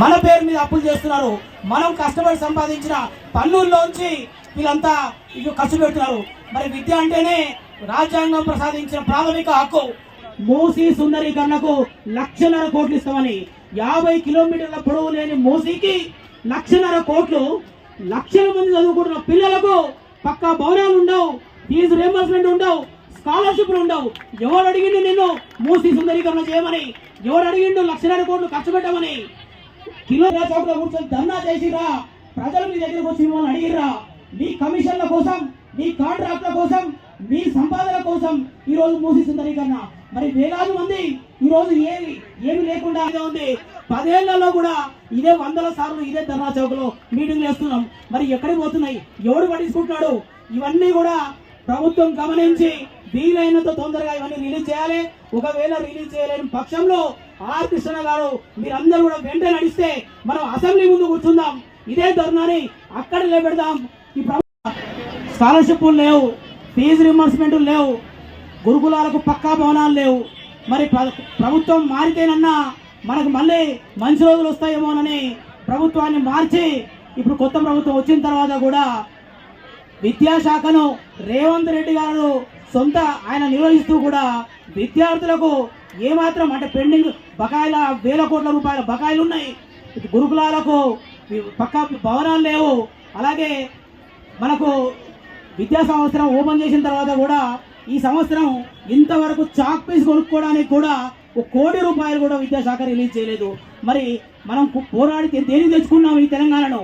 మన పేరు మీద అప్పులు చేస్తున్నారు. మనం కష్టపడి సంపాదించిన పన్నుల్లోంచి వీళ్ళంతా ఇవి ఖర్చు పెడుతున్నారు. మరి విద్య అంటేనే రాజ్యాంగం ప్రసాదించిన ప్రాథమిక హక్కు. మూసీ సుందరీకరణకు లక్షన్నర కోట్లు ఇస్తామని యాభై కిలోమీటర్ల పొడవు లేని మూసీకి లక్షన్నర కోట్లు. లక్షల మంది చదువుకుంటున్న పిల్లలకు పక్కా భవనాలు ఉండవు ఫీజు రియంబర్స్మెంట్ ఉండవు స్కాలర్షిప్లు ఉండవు. ఎవడు అడిగిండు నిన్ను మూసీ సుందరీకరణ చేయమని? ఎవడు అడిగిండు లక్షన్నర కోట్లు ఖర్చు పెట్టమని? కిలో చౌకలో కూర్చొని ధర్నా చేసిరా ప్రజలు మీ దగ్గరకు వచ్చి మిమ్మల్ని అడిగిర్రా? మీ కమిషన్ల కోసం మీ కాంట్రాక్ట్ల కోసం మీ సంపాదన కోసం ఈ రోజు మూసిస్తుంది కన్నా. మరి వేలాది మంది ఈ రోజు ఏమి ఏమి లేకుండా ఉంది. పదేళ్ళలో కూడా ఇదే వందల సార్లు ఇదే ధర్నా చౌకలో మీటింగ్లు వేస్తున్నాం. మరి ఎక్కడికి పోతున్నాయి? ఎవడు పట్టించుకుంటున్నాడు? ఇవన్నీ కూడా ప్రభుత్వం గమనించి వీలైనంత తొందరగా ఇవన్నీ రిలీజ్ చేయాలి. ఒకవేళ రిలీజ్ చేయలేని పక్షంలో ఆర్ కృష్ణ గారు మీరందరూ కూడా వెంటనే నడిస్తే మనం అసెంబ్లీ ముందు కూర్చుందాం. ఇదే ధర్నాని అక్కడ నిలబెడదాం. ఈ స్కాలర్షిప్లు లేవు ఫీజు రిమర్స్మెంట్ లేవు గురుకులాలకు పక్కా భవనాలు లేవు. మరి ప్ర- ప్రభుత్వం మారితేనన్నా మనకు మళ్ళీ మంచి రోజులు వస్తాయేమోనని ప్రభుత్వాన్ని మార్చి ఇప్పుడు కొత్త ప్రభుత్వం వచ్చిన తర్వాత కూడా విద్యాశాఖను రేవంత్ రెడ్డి గారు సొంత ఆయన నిర్వహిస్తూ కూడా విద్యార్థులకు ఏమాత్రం అంటే పెండింగ్ బకాయిల వేల కోట్ల రూపాయల బకాయిలు ఉన్నాయి. గురుకులాలకు పక్క భవనాలు లేవు. అలాగే మనకు విద్యా సంవత్సరం ఓపెన్ చేసిన తర్వాత కూడా ఈ సంవత్సరం ఇంతవరకు చాక్ పీస్ కొనుక్కోవడానికి కూడా ఒక కోటి రూపాయలు కూడా విద్యాశాఖ రిలీజ్ చేయలేదు. మరి మనం పోరాడితే దేని దేనికి తెచ్చుకున్నాం ఈ తెలంగాణను?